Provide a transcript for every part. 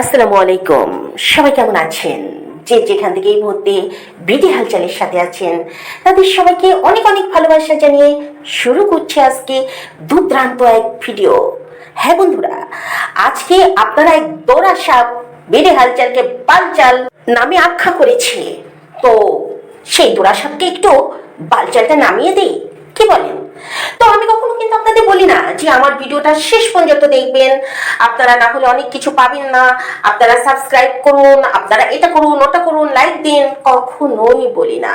আসসালামু আলাইকুম। সবাই কেমন আছেন? যে যেখান থেকে এই মুহূর্তে বিডি হালচালের সাথে আছেন, তাদের সবাইকে অনেক অনেক ভালোবাসা জানিয়ে শুরু করছে আজকে দুর্দান্ত এক ভিডিও। হ্যাঁ বন্ধুরা, আজকে আপনারা এক দৌড়া সাপ বিডি হালচালকে বালচাল নামে আখ্যা করেছে। তো সেই দৌড়া সাপকে একটু বালচালটা নামিয়ে দিই। কি বলেন তো আমি কখনো কিন্তু আপনাদের বলি না যে আমার ভিডিওটা শেষ পর্যন্ত দেখবেন। আপনারা না হলে অনেক কিছু পাবেন না। আপনারা সাবস্ক্রাইব করুন, আপনারা এটা করুন, ওটা করুন লাইক দিন। কখনোই বলি না।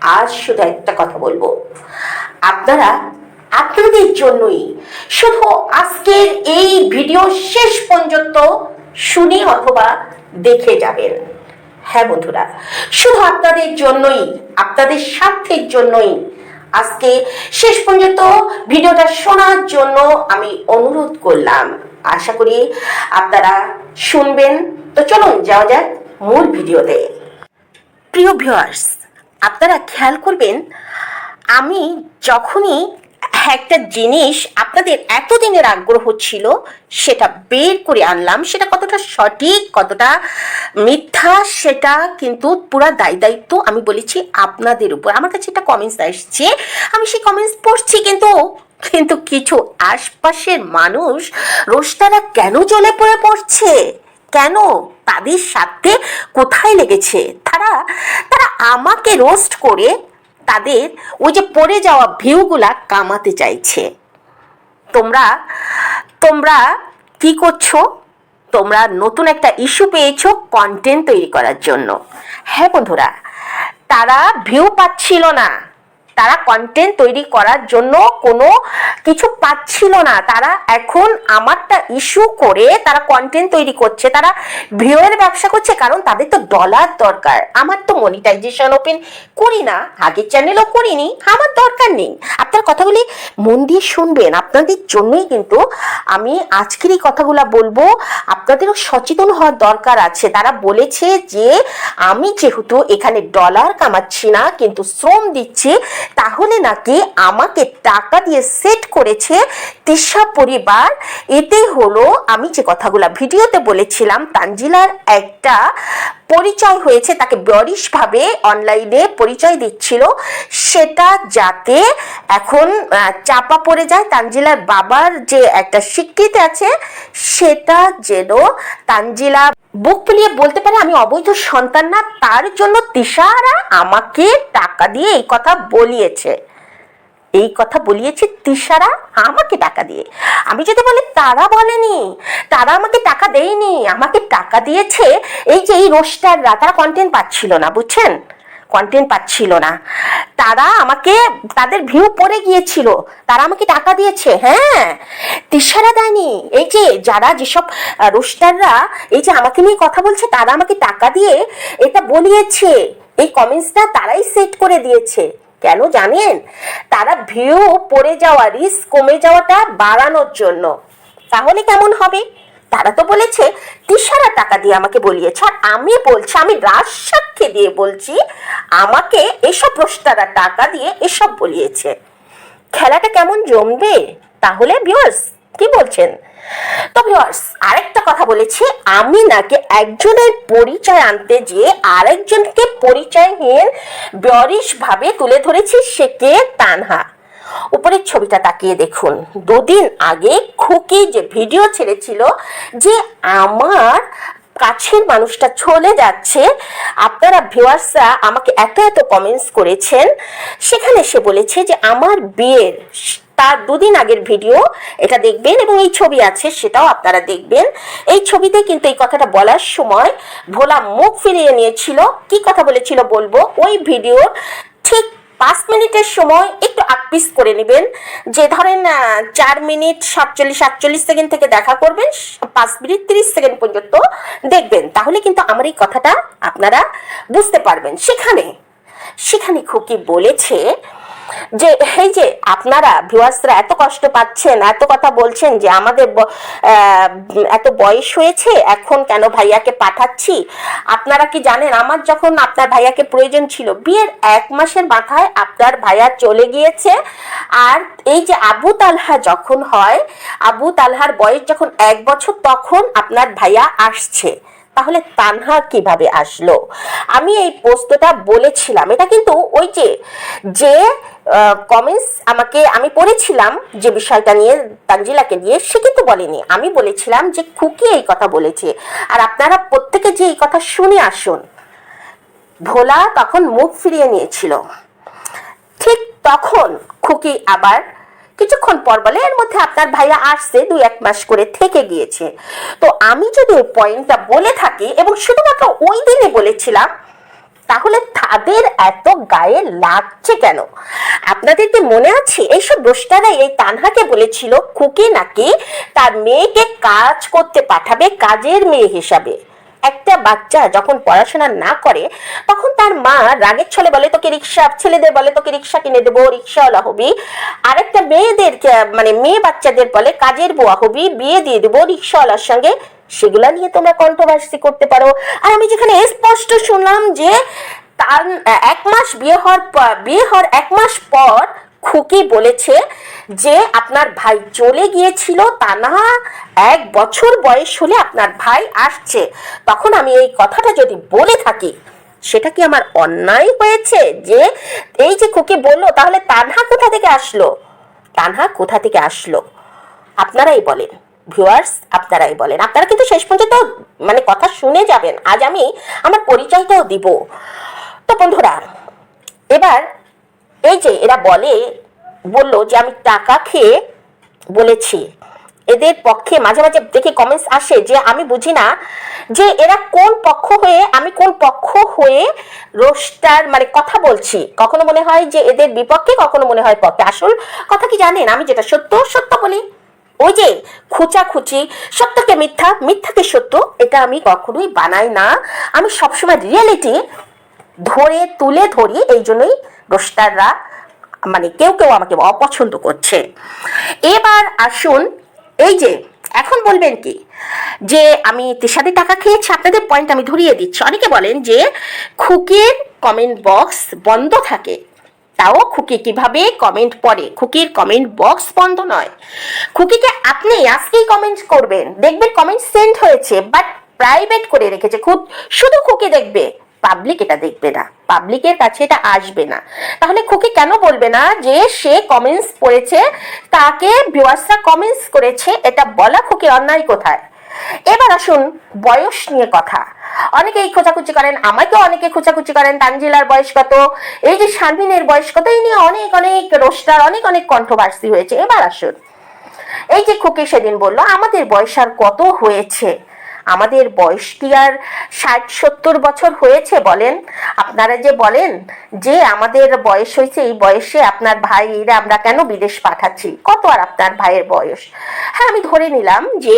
আজ শুধু একটা কথা বলব। আপনারা, আপনাদের জন্যই শুধু আজকের এই ভিডিও শেষ পর্যন্ত শুনে অথবা দেখে যাবেন। হ্যাঁ বন্ধুরা, শুধু আপনাদের জন্যই, আপনাদের স্বার্থের জন্যই আজকে শেষ পর্যন্ত ভিডিওটা শোনার জন্য আমি অনুরোধ করলাম। আশা করি আপনারা শুনবেন। তো চলুন, যাওয়া যাক মূল ভিডিওতে। প্রিয় ভিউয়ার্স, আপনারা খেয়াল করবেন, আমি যখনই একটা জিনিস আপনাদের এতদিনের আগ্রহ ছিল, সেটা বের করে আনলাম। সেটা কতটা সঠিক, কতটা মিথ্যা, সেটা কিন্তু পুরো দায় দায়িত্ব আমি বলেছি আপনাদের উপর। আমার কাছে একটা কমেন্টস আসছে। আমি সেই কমেন্টস পড়ছি কিন্তু কিন্তু কিছু আশপাশের মানুষ রোস্টারা কেন জ্বলে পড়ে পড়ছে? কেন? তাদের সাথে কোথায় লেগেছে? তারা তারা আমাকে রোস্ট করে তাদের ওই যে পড়ে যাওয়া ভিউগুলা কামাতে চাইছে। তোমরা তোমরা কি করছ? তোমরা নতুন একটা ইস্যু পেয়েছ কন্টেন্ট তৈরি করার জন্য। হ্যাঁ বন্ধুরা, তারা ভিউ পাচ্ছিল না। তারা কন্টেন্ট তৈরি করার জন্য কোনো কিছু পাচ্ছিল না। তারা এখন আমারটা ইস্যু করে তারা কন্টেন্ট তৈরি করছে, তারা ভিউয়ের ব্যবসা করছে, কারণ তাদের তো ডলার দরকার। আমার তো মনিটাইজেশন ওপেন করি না, আগের চ্যানেলও করিনি, আমার দরকার নেই। আপনার কথাগুলি মন দিয়ে শুনবেন, আপনাদের জন্যই কিন্তু আমি আজকের এই কথাগুলো বলব। আপনাদেরও সচেতন হওয়ার দরকার আছে। তারা বলেছে যে, আমি যেহেতু এখানে ডলার কামাচ্ছি না, কিন্তু শ্রম দিচ্ছি তাহলে নাকি আমাকে টাকা দিয়ে সেট করেছে তৃষা পরিবার। এতে হলো আমি যে কথাগুলো ভিডিওতে বলেছিলাম, তানজিলার একটা পরিচয় হয়েছে, তাকে বরিশভাবে অনলাইনে পরিচয় দিচ্ছিল। সেটা যাতে এখন চাপা পড়ে যায়। তানজিলার বাবার যে একটা স্বীকৃতি আছে, সেটা যেন তানজিলা বুক ফুলিয়ে বলতে পারে, আমি অবৈধ সন্তান না, তার জন্য তিশারা আমাকে টাকা দিয়ে এই কথা বলিয়েছে। এই কথা বলিয়েছে তিশারা, আমাকে টাকা দিয়ে। আমি যদি বলি, তারা বলেনি, তারা আমাকে টাকা দেয়নি, আমাকে টাকা দিয়েছে। এই যে এই রোস্টাররা, তারা কন্টেন্ট পাচ্ছিল না, বুঝছেন? কন্টেন্ট পাচ্ছিল না। তারা আমাকে, তাদের ভিউ পড়ে গিয়েছিল। তারা আমাকে টাকা দিয়েছে হ্যাঁ? তিশারা দেয়নি। এই যে যারা যেসব রোস্টাররা, এই যে আমাকে নিয়ে কথা বলছে, তারা আমাকে টাকা দিয়ে এটা বলিয়েছে। এই কমেন্টসটা তারাই সেট করে দিয়েছে। কেন জানেন? তারা ভিউ পড়ে যাওয়া রিস্ক কমে যাওয়াটা বাড়ানোর জন্য। তাহলে কেমন হবে? তারা তো বলেছে, তিসারা টাকা দিয়ে আমাকে বলিয়েছে। আর আমি বলছি, আমি রাজ সাক্ষী দিয়ে বলছি, আমাকে এসব প্রস্তারা টাকা দিয়ে এসব বলিয়েছে। খেলাটা কেমন জমবে? তাহলে ভিউয়ার্স কি বলছেন? তো আরেকটা কথা বলেছি, আমি নাকি একজনের পরিচয় আনতে যে আরেকজনকে পরিচয়হীন ভাবে তুলে ধরেছি, সে কে? তানহা। উপরের ছবিটা তাকিয়ে দেখুন। দুদিন আগে খুকি যে ভিডিও ছেড়েছিল যে আমার কাছের মানুষটা চলে যাচ্ছে, আপনারা ভিউয়ার্সরা আমাকে এত এত কমেন্টস করেছেন, সেখানে সে বলেছে যে আমার বিয়ের তার দুদিন আগের ভিডিও, এটা দেখবেন এবং এই ছবি আছে সেটাও আপনারা দেখবেন। এই ছবিতে কিন্তু এই কথাটা বলার সময় ভোলা মুখ ফিরিয়ে নিয়েছিল। কি কথা বলেছিল বলব? ওই ভিডিওর ঠিক পাঁচ মিনিটের সময় একটু আকপিস করে নেবেন। যে ধরেন চার মিনিট সাতচল্লিশ সাতচল্লিশ সেকেন্ড থেকে দেখা করবেন, পাঁচ মিনিট তিরিশ সেকেন্ড পর্যন্ত দেখবেন। তাহলে কিন্তু আমার এই কথাটা আপনারা বুঝতে পারবেন। সেখানে সেখানে খুকি বলেছে যে, এই যে আপনারা ভিউয়ার্সরা এত কষ্ট পাচ্ছেন, এত কথা বলছেন যে আমাদের এত বয়স হয়েছে, এখন কেন ভাইয়াকে পাঠাচ্ছি? আপনারা কি জানেন, আমার যখন আপনার ভাইয়াকে প্রয়োজন ছিল, বিয়ের এক মাসের মাথায় আপনার ভাইয়া চলে গিয়েছে। আর এই যে আবু তালহা যখন হয়, আবু তালহার বয়স যখন এক বছর, তখন আপনার ভাইয়া আসছে। তাহলে তানহা কীভাবে আসলো? আমি এই পোস্তটা বলেছিলাম। এটা কিন্তু ওই যে যে কমেন্টস আমাকে, আমি পড়েছিলাম যে বিষয়টা নিয়ে তানজিলাকে দিয়ে, সে কিন্তু বলেনি। আমি বলেছিলাম যে খুকি এই কথা বলেছে। আর আপনারা প্রত্যেকে যে এই কথা শুনে আসুন, ভোলা তখন মুখ ফিরিয়ে নিয়েছিল। ঠিক তখন খুকি আবার কিছুক্ষণ পর বলে, এর মধ্যে আপনার ভাইয়া আসছে, দুই এক মাস করে থেকে গিয়েছে। তো আমি যদি ওই পয়েন্টটা বলে থাকি, এবং শুধুমাত্র ওই দিনে বলেছিলাম তাহলে তাদের এত গায়ে লাগছে কেন? আপনাদের কি মনে আছে? এইসব দোষটারাই এই তানহাকে বলেছিল, খুকি নাকি তার মেয়েকে কাজ করতে পাঠাবে কাজের মেয়ে হিসাবে। একটা বাচ্চা যখন পড়াশোনা না করে, তখন তার মা রাগের ছলে বলে, তোকে রিক্সা, ছেলেদের বলে, তোকে রিক্সা কিনে দেবো, রিক্সাওয়ালা হবি। আরেকটা মেয়েদের মানে মেয়ে বাচ্চাদের বলে, কাজের বোয়া হবি, বিয়ে দিয়ে দেবো রিক্সাওয়ালার সঙ্গে। সেগুলা নিয়ে তোমরা কন্ট্রোভার্সি করতে পারো। আর আমি যেখানে স্পষ্ট শুনলাম যে, তার, এক মাস বিয়ে হওয়ার বিয়ে হওয়ার এক মাস পর খুকি বলেছে যে আপনার ভাই চলে গিয়েছিল তা না, এক বছর বয়স হলে আপনার ভাই আসছে। তখন আমি এই কথাটা যদি বলে থাকি, সেটা কি আমার অন্যায় হয়েছে যে এই যে খুকি বলল, তাহলে তানহা কোথা থেকে আসলো? তানহা কোথা থেকে আসলো? আপনারাই বলেন। ভিউয়ার্স, আপনারাই বলেন। আপনারা কিন্তু শেষ পর্যন্ত মানে কথা শুনে যাবেন। আজ আমি আমার পরিচয়টাও দিব। তো বন্ধুরা, এবার এই যে এরা বলে, বলল যে আমি টাকা খেয়ে বলেছি। এদের পক্ষে মাঝে মাঝে দেখে কমেন্টস আসে যে আমি বুঝি না যে এরা কোন পক্ষ হয়ে, আমি কোন পক্ষ হয়ে রোস্টার মানে কথা বলছি। কখনো মনে হয় যে এদের বিপক্ষে, কখনো মনে হয় পক্ষে। আসল কথা কি জানেন? আমি যেটা সত্য সত্য বলি। ওই যে খুচাখুচি, সত্যকে মিথ্যা, মিথ্যাকে সত্য, এটা আমি কখনোই বানাই না। আমি সবসময় রিয়েলিটি ধরে, তুলে ধরি, এই জন্যই রোস্টাররা মানে কেউ কেউ আমাকে অপছন্দ করছে। এবার আসুন, এই যে, এখন বলবেন কি? যে আমি তেসাদে টাকা খেয়েছি, আপনাদের পয়েন্ট আমি ধরিয়ে দিচ্ছি। অনেকে বলেন যে খুকির কমেন্ট বক্স বন্ধ থাকে। তাও খুকি কীভাবে কমেন্ট পড়ে? খুকির কমেন্ট বক্স বন্ধ নয়। খুকিকে আপনি আজকেই কমেন্ট করবেন। দেখবেন কমেন্ট সেন্ড হয়েছে বাট প্রাইভেট করে রেখেছে। খুব শুধু খুকি দেখবে। পাবলিক এটা দেখবে না। পাবলিকের কাছে এটা আসবে না। তাহলে খুকি কেন বলবে না যে সে কমেন্টস পড়েছে, তাকে ভিউয়ার্সরা কমেন্টস করেছে, এটা বলা খুকি অন্যায় কোথায়? এবার আসুন বয়স নিয়ে কথা। অনেকেই খোঁচাখুচি করেন, আমাকেও অনেকে খোঁচাখুচি করেন, তানজিলার বয়স কত, এই যে শারমিনের বয়স কত, এই নিয়ে অনেক অনেক রোস্টার, অনেক অনেক কন্ট্রোভার্সি হয়েছে। এবার আসুন, এই যে খুকি সেদিন বলল, আমাদের বয়স আর কত হয়েছে? আমাদের বয়স কি আর ষাট, সত্তর বছর হয়েছে বলেন? আপনারা যে বলেন যে আমাদের বয়স হয়েছে, এই বয়সে আপনার ভাইরা আমরা কেন বিদেশ পাঠাচ্ছি? কত আর আপনার ভাইয়ের বয়স? হ্যাঁ আমি ধরে নিলাম যে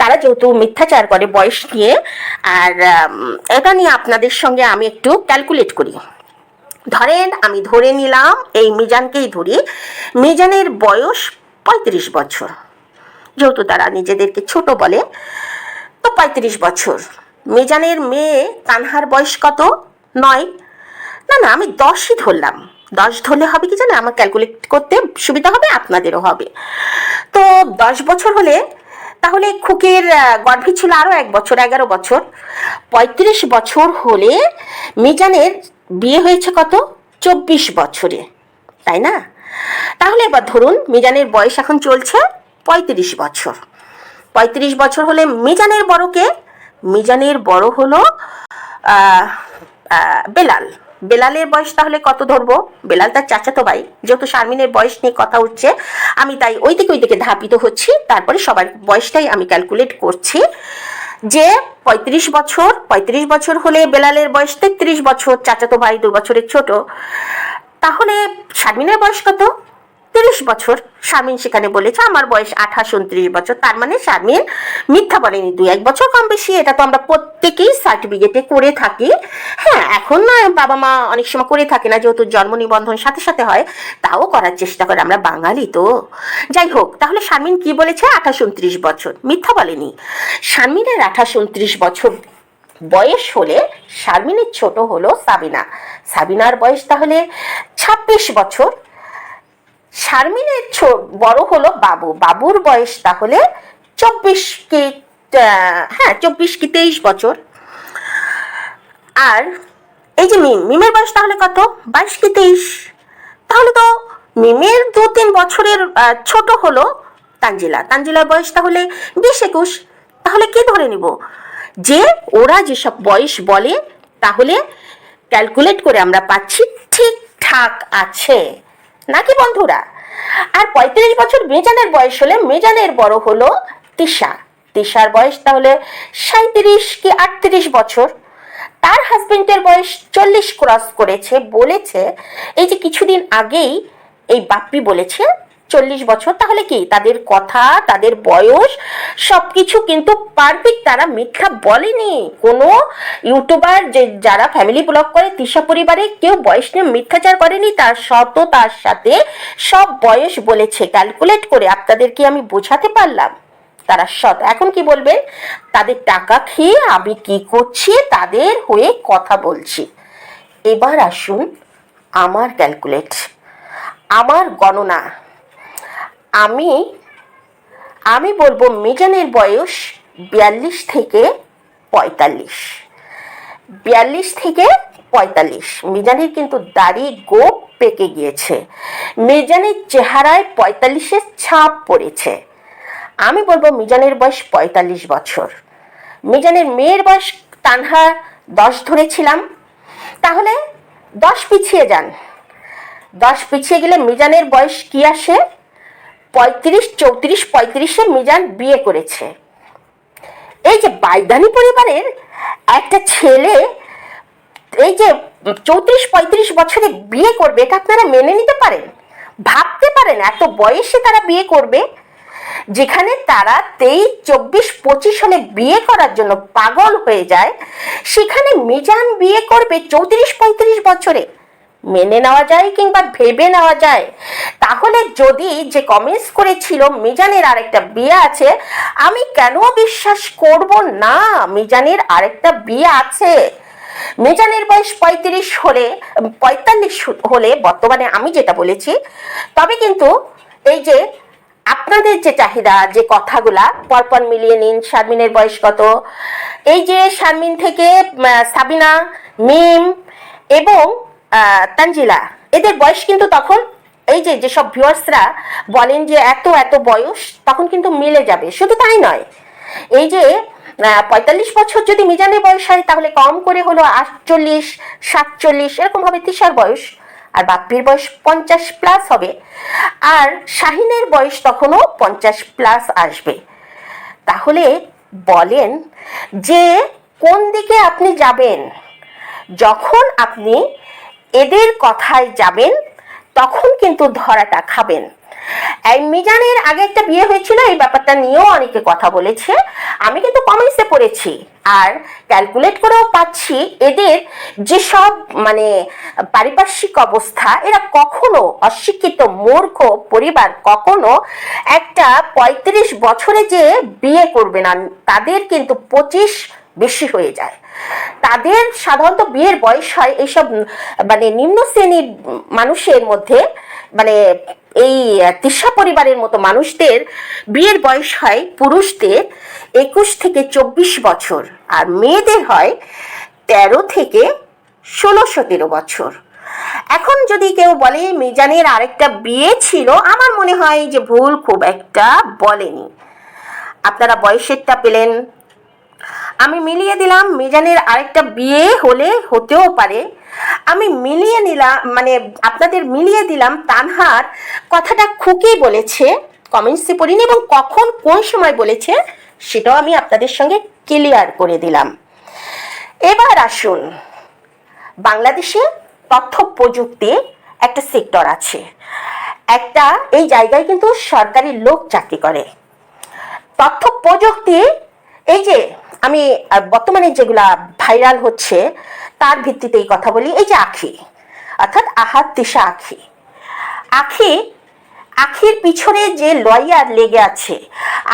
তারা যেহেতু মিথ্যাচার করে বয়স নিয়ে, আর এটা নিয়ে আপনাদের সঙ্গে আমি একটু ক্যালকুলেট করি। ধরেন আমি ধরে নিলাম, এই মিজানকেই ধরি, মিজানের বয়স পঁয়ত্রিশ বছর। যেহেতু তারা নিজেদেরকে ছোট বলে তো পঁয়ত্রিশ বছর। মিজানের মেয়ে কানহার বয়স কত? নয়। না না, আমি দশই ধরলাম। দশ ধরলে হবে কি জানে আমার ক্যালকুলেট করতে সুবিধা হবে, আপনাদেরও হবে। তো দশ বছর হলে, তাহলে খুকের গর্ভে ছিল আরও এক বছর, এগারো বছর। পঁয়ত্রিশ বছর হলে মিজানের বিয়ে হয়েছে কত? চব্বিশ বছরে। তাই না? তাহলে এবার ধরুন, মিজানের বয়স এখন চলছে পঁয়ত্রিশ বছর। পঁয়ত্রিশ বছর হলে মিজানের বড়কে, মিজানের বড় হলো বেলাল। বেলালের বয়স তাহলে কত ধরবো? বেলাল তার চাচাতো ভাই। যেহেতু শারমিনের বয়স নিয়ে কথা হচ্ছে আমি তাই ওই দিকে ওই দিকে ধাপিত হচ্ছি। তারপরে সবার বয়সটাই আমি ক্যালকুলেট করছি যে পঁয়ত্রিশ বছর পঁয়ত্রিশ বছর হলে বেলালের বয়স তেত্রিশ বছর, চাচাতো ভাই দু বছরের ছোট। তাহলে শারমিনের বয়স কত? তিরিশ বছর। শারমিন সেখানে বলেছে, আমার বয়স আঠাশ, উনত্রিশ বছর। তার মানে শারমিন মিথ্যা বলেনি। দুই এক বছর কম বেশি, এটা তো আমরা প্রত্যেকেই সার্টিফিকেটে করে থাকি। হ্যাঁ এখন না, বাবা মা অনেক সময় করে থাকে না, যেহেতু জন্ম নিবন্ধন সাথে সাথে হয়, তাও করার চেষ্টা করে, আমরা বাঙালি তো। যাই হোক, তাহলে শারমিন কি বলেছে? আঠাশ, উনত্রিশ বছর। মিথ্যা বলেনি। শারমিনের আঠাশ, উনত্রিশ বছর বয়স হলে শারমিনের ছোট হলো সাবিনা। সাবিনার বয়স তাহলে ছাব্বিশ বছর। শারমিনের বড় হলো বাবু। বাবুর বয়স তাহলে চব্বিশ কি হ্যাঁ চব্বিশ কি তেইশ বছর। আর এই যে মিম, মিমের বয়স তাহলে কত? বাইশ কি তেইশ? তাহলে তো মিমের দু তিন বছরের ছোট হলো তানজিলা। তানজিলার বয়স তাহলে বিশ একুশ। তাহলে কি ধরে নিব? যে ওরা যেসব বয়স বলে, তাহলে ক্যালকুলেট করে আমরা পাচ্ছি ঠিকঠাক আছে। নাকি বন্ধুরা? আর পঁয়ত্রিশ বছর মেজানের বয়স হলে মেজানের বড় হলো তিশা। তিশার বয়স তাহলে সাঁত্রিশ কি আটত্রিশ বছর? তার হাজবেন্ডের বয়স চল্লিশ ক্রস করেছে, বলেছে, এই যে কিছুদিন আগেই এই বাপ্পি বলেছে চল্লিশ বছর, তাহলে কি? তাদের কথা, তাদের বয়স সব কিছু কিন্তু পারফেক্ট। তারা মিথ্যা বলেনি। কোনো ইউটিউবার যে, যারা ফ্যামিলি ব্লগ করে তিশা পরিবারে কেউ বয়স নিয়ে মিথ্যাচার করেনি, তার শত তার সাথে সব বয়স বলেছে। ক্যালকুলেট করে আপনাদেরকে আমি বোঝাতে পারলাম। তারা সৎ। এখন কি বলবেন? তাদের টাকা খেয়ে আমি কি করছি? তাদের হয়ে কথা বলছি। এবার আসুন আমার ক্যালকুলেট আমার গণনা। আমি আমি বলব মিজানের বয়স বিয়াল্লিশ থেকে পঁয়তাল্লিশ। বিয়াল্লিশ থেকে পঁয়তাল্লিশ। মিজানের কিন্তু দাড়ি, গোপ পেকে গিয়েছে। মিজানের চেহারায় পঁয়তাল্লিশের ছাপ পড়েছে। আমি বলব মিজানের বয়স পঁয়তাল্লিশ বছর। মিজানের মেয়ের বয়স তানহা দশ ধরেছিলাম। তাহলে দশ পিছিয়ে যান। দশ পিছিয়ে গেলে মিজানের বয়স কি আসে? পঁয়ত্রিশ, চৌত্রিশ পঁয়ত্রিশে মিজান বিয়ে করেছে। এই যে বাইদানি পরিবারের একটা ছেলে, এই যে চৌত্রিশ, পঁয়ত্রিশ বছরে বিয়ে করবে, এটা আপনারা মেনে নিতে পারেন? ভাবতে পারেন, এত বয়সে তারা বিয়ে করবে? যেখানে তারা তেইশ, চব্বিশ, পঁচিশ সালে বিয়ে করার জন্য পাগল হয়ে যায়, সেখানে মিজান বিয়ে করবে চৌত্রিশ, পঁয়ত্রিশ বছরে। মেনে নেওয়া যায় কিংবা ভেবে নেওয়া যায়? তাহলে যদি যে কমেন্টস করেছিল মিজানের আরেকটা বিয়ে আছে, আমি কেন বিশ্বাস করব না? মিজানের আরেকটা বিয়ে আছে। মিজানের বয়স পঁয়ত্রিশ হলে, পঁয়তাল্লিশ হলে বর্তমানে আমি যেটা বলেছি, তবে কিন্তু এই যে আপনাদের যে চাহিদা, যে কথাগুলা, পরপর মিলিয়ে নিন, শারমিনের বয়স কত? এই যে শারমিন থেকে সাবিনা, মিম, এবং তানজিলা, এদের বয়স কিন্তু তখন এই যে যেসব ভিউয়ার্সরা বলেন যে এত এত বয়স, তখন কিন্তু মিলে যাবে। শুধু তাই নয়, এই যে পঁয়তাল্লিশ বছর যদি মিজানের বয়স হয়, তাহলে কম করে হলো আটচল্লিশ, সাতচল্লিশ এরকম হবে তিসার বয়স, আর বাপ্পির বয়স পঞ্চাশ প্লাস হবে, আর শাহিনের বয়স তখনও পঞ্চাশ প্লাস আসবে। তাহলে বলেন যে কোন দিকে আপনি যাবেন, যখন আপনি এদের কথায় যাবেন, তখন কিন্তু ধরাটা খাবেন। এই মিজানের আগে একটা বিয়ে হয়েছিল, এই ব্যাপারটা নিয়েও অনেকে কথা বলেছে। আমি কিন্তু কমেন্টসে পড়েছি আর ক্যালকুলেট করেও পাচ্ছি এদের যেসব মানে পারিপার্শ্বিক অবস্থা, এরা কখনো অশিক্ষিত, মূর্খ পরিবার, কখনো একটা পঁয়ত্রিশ বছরে যে বিয়ে করবে না, তাদের কিন্তু পঁচিশ বেশি হয়ে যায়। তাদের সাধারণত বিয়ের বয়স হয় এইসব মানে নিম্ন শ্রেণির মানুষের মধ্যে মানে এই তিসা পরিবারের মতো মানুষদের বিয়ের বয়স হয় পুরুষদের একুশ থেকে চব্বিশ বছর আর মেয়েদের হয় তেরো থেকে ষোলো সতেরো বছর। এখন যদি কেউ বলে, মিজানের আরেকটা বিয়ে ছিল আমার মনে হয় যে ভুল খুব একটা বলেনি। আপনারা বয়সেরটা পেলেন আমি মিলিয়ে দিলাম, মিজানের আরেকটা বিয়ে হলে হতেও পারে। আমি মিলিয়ে নিলাম মানে আপনাদের মিলিয়ে দিলাম, তানহার কথাটা খুকি বলেছে, কমেন্টসে পড়িনি এবং কখন কোন সময় বলেছে, সেটাও আমি আপনাদের সঙ্গে ক্লিয়ার করে দিলাম। এবার আসুন, বাংলাদেশে তথ্য প্রযুক্তি একটা সেক্টর আছে। একটা, এই জায়গায় কিন্তু সরকারি লোক চাকরি করে। তথ্য প্রযুক্তি, এই যে আমি বর্তমানে যেগুলা ভাইরাল হচ্ছে, তার ভিত্তিতে এই কথা বলি। এই যে আখি, অর্থাৎ আহাত তিশা আখি। আখি, আখির পিছনে যে লয়ার লেগে আছে,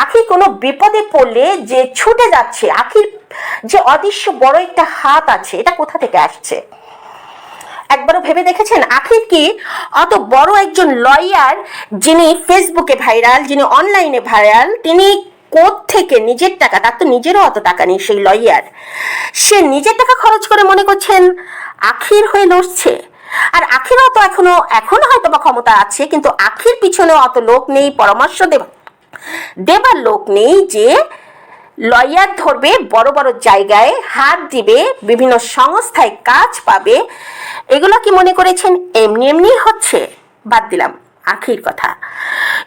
আখি কোনো বিপদে পড়লে যে ছুটে যাচ্ছে, আখির যে অদৃশ্য বড় একটা হাত আছে, এটা কোথা থেকে আসছে? একবারও ভেবে দেখেছেন? আখির কি অত বড় একজন লয়ার যিনি ফেসবুকে ভাইরাল যিনি অনলাইনে ভাইরাল তিনি থেকে নিজের টাকা? তার তো নিজেরও অত টাকা নেই সেই লয়ার সে নিজের টাকা খরচ করে মনে করছেন আখির হয়ে লড়ছে। আর আখিরও তো এখনও এখনও হয়তো বা ক্ষমতা আছে, কিন্তু আখির পিছনে অত লোক নেই, পরামর্শ দেব, দেবার লোক নেই যে লয়ার ধরবে, বড় বড় জায়গায় হাত দিবে, বিভিন্ন সংস্থায় কাজ পাবে। এগুলো কি মনে করেছেন? এমনি এমনি হচ্ছে। বাদ দিলাম, আখির কথা।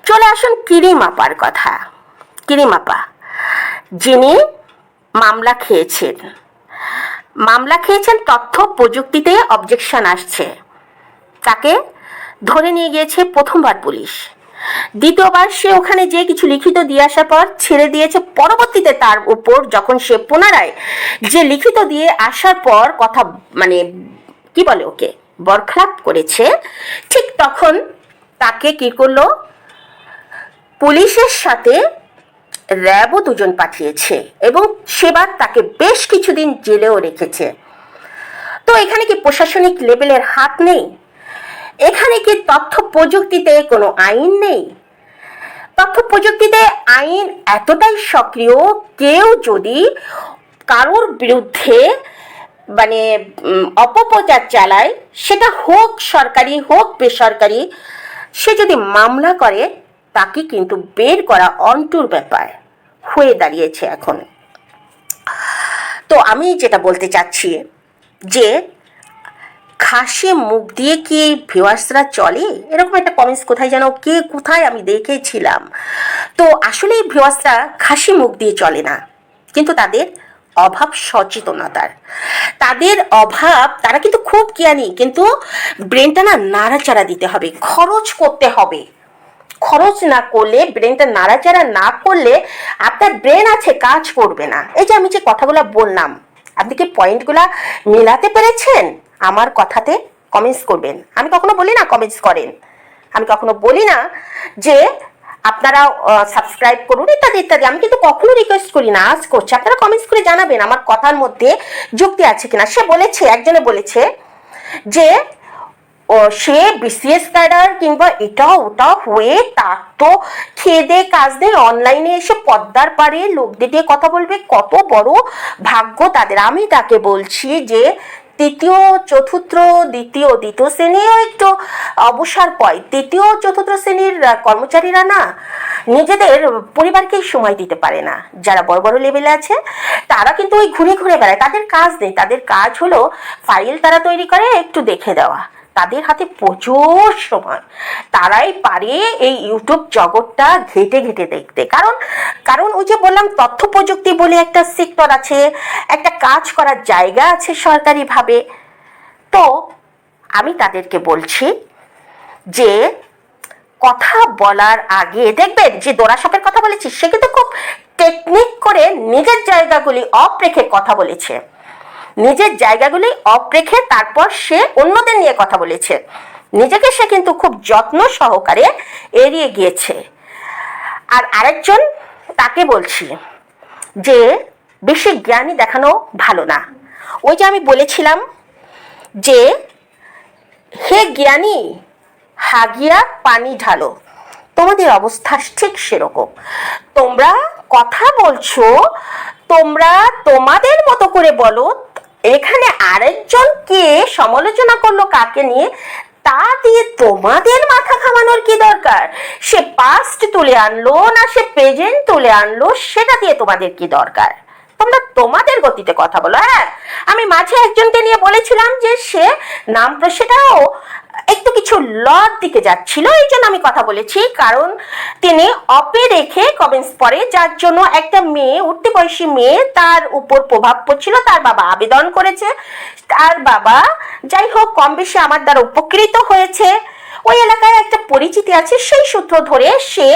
চলে আসুন কিরিমাপার কথা। কিরিমাপা যিনি মামলা খেয়েছেন। মামলা খেয়েছেন তথ্য প্রযুক্তিতে অবজেকশন আসছে। তাকে ধরে নিয়ে গিয়েছে প্রথমবার পুলিশ। দ্বিতীয়বার সে ওখানে যে কিছু লিখিত দিয়ে আসার পর ছেড়ে দিয়েছে। পরবর্তীতে তার উপর যখন সে পুনরায় যে লিখিত দিয়ে আসার পর কথা মানে কি বলে ওকে, বরখলাপ করেছে, ঠিক তখন তাকে কি করল? পুলিশের সাথে র্যাবও দুজন পাঠিয়েছে এবং সেবার তাকে বেশ কিছুদিন জেলেও রেখেছে। তো এখানে কি প্রশাসনিক লেভেলের হাত নেই? এখানে কি তথ্য প্রযুক্তিতে কোনো আইন নেই? তথ্য প্রযুক্তিতে আইন এতটাই সক্রিয়, কেউ যদি কারোর বিরুদ্ধে মানে অপপ্রচার চালায়, সেটা হোক সরকারি হোক বেসরকারি, সে যদি মামলা করে, তাকে কিন্তু বের করা অন্টুর ব্যাপার। হয়ে দাঁড়িয়েছে এখন। তো আমি যেটা বলতে চাচ্ছি যে খাসে মুখ দিয়ে কি ভিউয়ার্সরা চলে? এরকম একটা কমেন্টস কোথায় যেন, কে কোথায় আমি দেখেছিলাম। তো আসলে ভিউয়ার্সরা খাসি মুখ দিয়ে চলে না। কিন্তু তাদের অভাব সচেতনতার। তাদের অভাব, তারা কিন্তু খুব জ্ঞানী, কিন্তু ব্রেনটা না নাড়াচাড়া দিতে হবে, খরচ করতে হবে। খরচ না করলে ব্রেনটা নাড়াচাড়া না করলে আপনার ব্রেন আছে, কাজ করবে না। এই যে আমি যে কথাগুলো বললাম, আপনি কি পয়েন্টগুলা মেলাতে পেরেছেন? আমার কথাতে কমেন্টস করবেন। আমি কখনো বলি না কমেন্টস করেন। আমি কখনো বলি না যে আপনারা সাবস্ক্রাইব করুন, ইত্যাদি ইত্যাদি। আমি কিন্তু কখনো রিকোয়েস্ট করি না আজ করছি। আপনারা কমেন্টস করে জানাবেন, আমার কথার মধ্যে যুক্তি আছে কিনা। সে বলেছে, একজনে বলেছে যে সে বিসিএস ক্যাডার কিংবা এটা ওটা হয়ে তার তো খেয়ে দে কাজ নেই অনলাইনে এসে পদ্মার পারে লোকদের দিয়ে কথা বলবে। কত বড় ভাগ্য তাদের। আমি তাকে বলছি যে তৃতীয়, চতুর্থ, দ্বিতীয় দ্বিতীয় শ্রেণীও একটু অবসর পায়। তৃতীয়, চতুর্থ শ্রেণির কর্মচারীরা না নিজেদের পরিবারকেই সময় দিতে পারে না। যারা বড় বড় লেভেলে আছে, তারা কিন্তু ওই ঘুরে ঘুরে বেড়ায়। তাদের কাজ নেই। তাদের কাজ হলো ফাইল তারা তৈরি করে, একটু দেখে দেওয়া। তাদের হাতে প্রচুর সময়। তারাই পারে এই ইউটিউব জগৎটা ঘেটে ঘেটে দেখতে। কারণ কারণ ওই যে বললাম, তথ্য প্রযুক্তি বলে একটা সেক্টর আছে, একটা কাজ করার জায়গা আছে সরকারিভাবে। তো, আমি তাদেরকে বলছি যে, কথা বলার আগে দেখবেন যে দোরা কথা বলেছি, সে কিন্তু খুব টেকনিক করে নিজের জায়গাগুলি অফ রেখে কথা বলেছে। নিজের জায়গাগুলি অফ রেখে তারপর সে অন্যদের নিয়ে কথা বলেছে। নিজেকে সে কিন্তু খুব যত্ন সহকারে এড়িয়ে গিয়েছে। আর আরেকজন তাকে বলছি যে, বেশি জ্ঞানী দেখানো ভালো না। ওই যে আমি বলেছিলাম যে, হে জ্ঞানী, হাগিয়া পানি ঢালো। তোমাদের অবস্থা ঠিক সেরকম। তোমরা কথা বলছো, তোমরা তোমাদের মতো করে বলো এখানে আরেকজনকে সমালোচনা করল কাকে নিয়ে? তা দিয়ে তোমাদের মাথা খামানোর কি দরকার? সে পাস্ট তুলে আনলো না সে প্রেজেন্ট তুলে আনলো সেটা দিয়ে তোমাদের কি দরকার? তোমরা তোমাদের গতিতে কথা বলো হ্যাঁ? আমি মাঝে একজনকে নিয়ে বলেছিলাম যে সে নাম সেটাও একটু কিছু লর দিকে যাচ্ছিল, এই জন্য আমি কথা বলেছি। কারণ তিনি অপে রেখে কমেন্টস পরে যার জন্য একটা মেয়ে উঠতে বয়সী মেয়ে, তার উপর প্রভাব পড়ছিল, তার বাবা আবেদন করেছে। তার বাবা, যাই হোক, কম বেশি আমার দ্বারা উপকৃত হয়েছে। ওই এলাকায় একটা পরিচিতি আছে, সেই সূত্র ধরে সে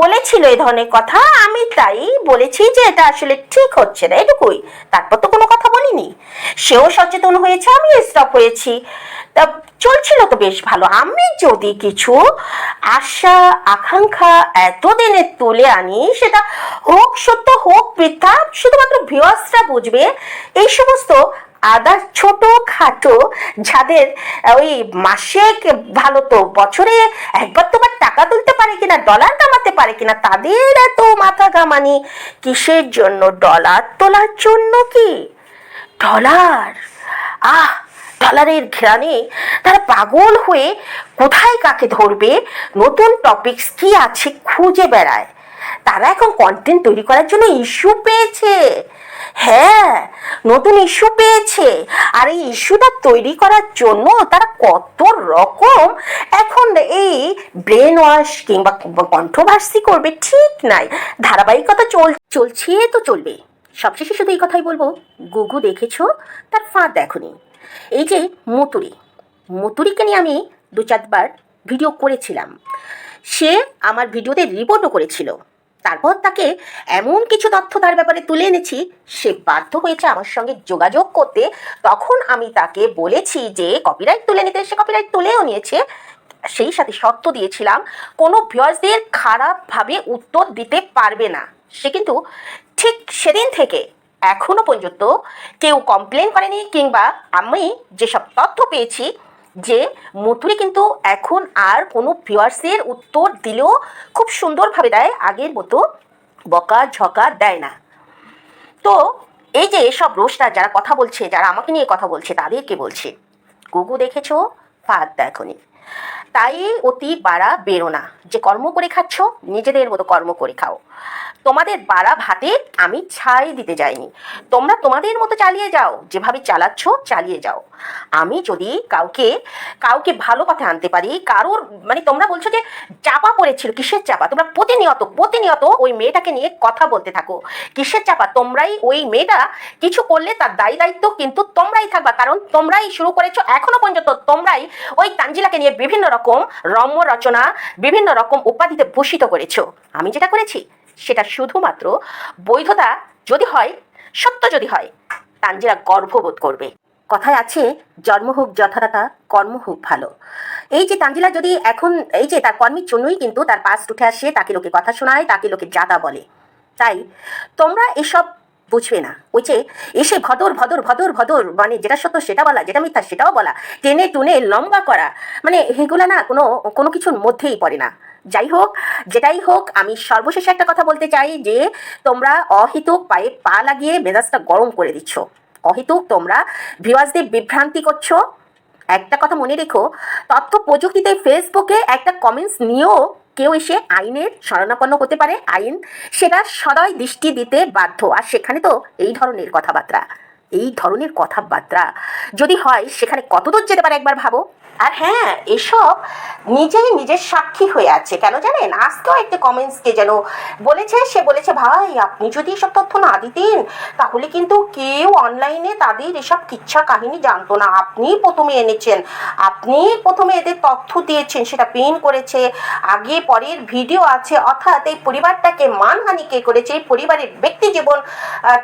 বলেছিল এই ধরনের কথা। আমি তাই বলেছি যে এটা আসলে ঠিক হচ্ছে না, এটুকুই। তারপর তো কোনো কথা বলিনি। সেও সচেতন হয়েছে, আমিও স্টপ হয়েছি। তা চলছিল তো বেশ ভালো। আমি যদি কিছু আশা, আকাঙ্ক্ষা এতদিনে তুলে আনি, সেটা হোক সত্য হোক মিথ্যা, শুধুমাত্র ভিওয়ার্সরা বুঝবে, এই সমস্ত আদার ছোট খাটো যাদের ওই মাসে ভালো তো, বছরে একবার তোমার টাকা তুলতে পারে কিনা ডলার কামাতে পারে কিনা, তাদের এত মাথা ঘামানি, কিসের জন্য ডলার তোলার জন্য কি? ডলার আহ ডলারের ঘেরানে তারা পাগল হয়ে কোথায় কাকে ধরবে? নতুন টপিকস কি আছে খুঁজে বেড়ায়? তারা এখন কন্টেন্ট তৈরি করার জন্য ইস্যু পেয়েছে। হ্যাঁ নতুন ইস্যু পেয়েছে। আর এই ইস্যুটা তৈরি করার জন্য তারা কত রকম এখন এই ব্রেন ওয়াশ কিংবা কন্ট্রোভার্সি করবে ঠিক নাই। ধারাবাহিকতা চল, চলছে তো চলবে। সবশেষে শুধু এই কথাই বলব, গুগু দেখেছ? তার ফাঁদ দেখনি। এই যে মতুরি, মতুরিকে নিয়ে আমি দু চারবার ভিডিও করেছিলাম। সে আমার ভিডিওতে রিপোর্টও করেছিল। তারপর তাকে এমন কিছু তথ্য তার ব্যাপারে তুলে এনেছি, সে বাধ্য হয়েছে আমার সঙ্গে যোগাযোগ করতে। তখন আমি তাকে বলেছি যে কপিরাইট তুলে নিতে। সে কপিরাইট তুলেও নিয়েছে। সেই সাথে শর্ত দিয়েছিলাম, কোনো ভিউয়ার্সদের খারাপভাবে উত্তর দিতে পারবে না। সে কিন্তু ঠিক সেদিন থেকে এখনও পর্যন্ত কেউ কমপ্লেন করেনি কিংবা আমি যেসব তথ্য পেয়েছি যে মথুরি কিন্তু এখন আর কোনো পিওয়ার্সের উত্তর দিলেও খুব সুন্দরভাবে দেয়, আগের মতো বকা ঝকা দেয় না। তো এই যে এসব রোস্টার যারা কথা বলছে, যারা আমাকে নিয়ে কথা বলছে, তাদেরকে বলছে, গুগু দেখেছ? ফাঁদ দেখনি। তাই অতি বাড়া বেরো না। যে কর্ম করে খাচ্ছ, নিজেদের মতো কর্ম করে খাও। তোমাদের বাড়া ভাতে আমি ছাই দিতে যাইনি। তোমরা তোমাদের মতো চালিয়ে যাও। যেভাবে চালাচ্ছ, চালিয়ে যাও। আমি যদি কাউকে কাউকে ভালো পথে আনতে পারি, কারোর মানে তোমরা বলছো যে চাপা পড়েছিল, কিসের চাপা? তোমরা প্রতিনিয়ত প্রতিনিয়ত ওই মেয়েটাকে নিয়ে কথা বলতে থাকো। কিসের চাপা? তোমরাই ওই মেয়েটা কিছু করলে তার দায়ী দায়িত্ব কিন্তু তোমরাই থাকবা। কারণ তোমরাই শুরু করেছ এখনও পর্যন্ত। তোমরাই ওই তানজিলাকে নিয়ে বিভিন্ন রকম রম্য রচনা, বিভিন্ন রকম উপাধিতে ভূষিত করেছ। আমি যেটা করেছি, সেটা শুধুমাত্র বৈধতা যদি হয়, সত্য যদি হয় তানজিলা গর্ববোধ করবে। কথায় আছে, জন্ম হোক যথাযথা কর্ম হোক ভালো। এই যে তানজিলা যদি এখন, এই যে তার কর্মের জন্যই কিন্তু তার পাশ উঠে আসে, তাকে লোকে কথা শোনায়, তাকে লোকে জাতা বলে। তাই তোমরা এসব বুঝবে না। যে এসে ভদর ভদর ভদর ভদর মানে যেটা সত্য সেটা বলা, যেটা মিথ্যা সেটাও বলা, টেনে টুনে লম্বা করা মানে এগুলো না কোনো কোনো কিছুর মধ্যেই পড়ে না। যাই হোক, যেটাই হোক, আমি সর্বশেষে একটা কথা বলতে চাই যে তোমরা অহিতুক পায়ে পা লাগিয়ে মেজাজটা গরম করে দিচ্ছ। অহেতুক তোমরা ভিউয়ার্সদের বিভ্রান্তি করছ। একটা কথা মনে রেখো, তথ্য প্রযুক্তিতে ফেসবুকে একটা কমেন্টস নিয়েও কেউ এসে আইনের শরণাপন্ন হতে পারে, আইন সেটা সদয় দৃষ্টি দিতে বাধ্য। আর সেখানে তো এই ধরনের কথাবার্তা, এই ধরনের কথাবার্তা যদি হয়, সেখানে কতদূর যেতে পারে একবার ভাবো? আর হ্যাঁ এসব নিজেই নিজের সাক্ষী হয়ে আছে। কেন জানেন? আজকেও একটা কমেন্টসকে যেন বলেছে, সে বলেছে, ভাই, আপনি যদি এসব তথ্য না দিতেন, তাহলে কিন্তু কেউ অনলাইনে তাদের এসব কিচ্ছা কাহিনী জানতো না। আপনি প্রথমে এনেছেন। আপনি প্রথমে এদের তথ্য দিয়েছেন, সেটা পিন করেছে। আগে পরের ভিডিও আছে। অর্থাৎ এই পরিবারটাকে মানহানি কে করেছে? এই পরিবারের ব্যক্তি জীবন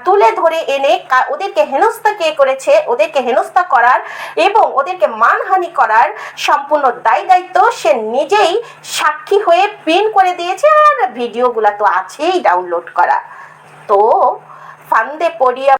তুলে ধরে এনে ওদেরকে হেনস্থা কে করেছে? ওদেরকে হেনস্থা করার এবং ওদেরকে মানহানি করার সম্পূর্ণ দায় দায়িত্ব সে নিজেই সাক্ষী হয়ে প্রিন্ট করে দিয়েছে আর ভিডিওগুলো তো আছেই ডাউনলোড করা। তো ফান্দে পড়িয়া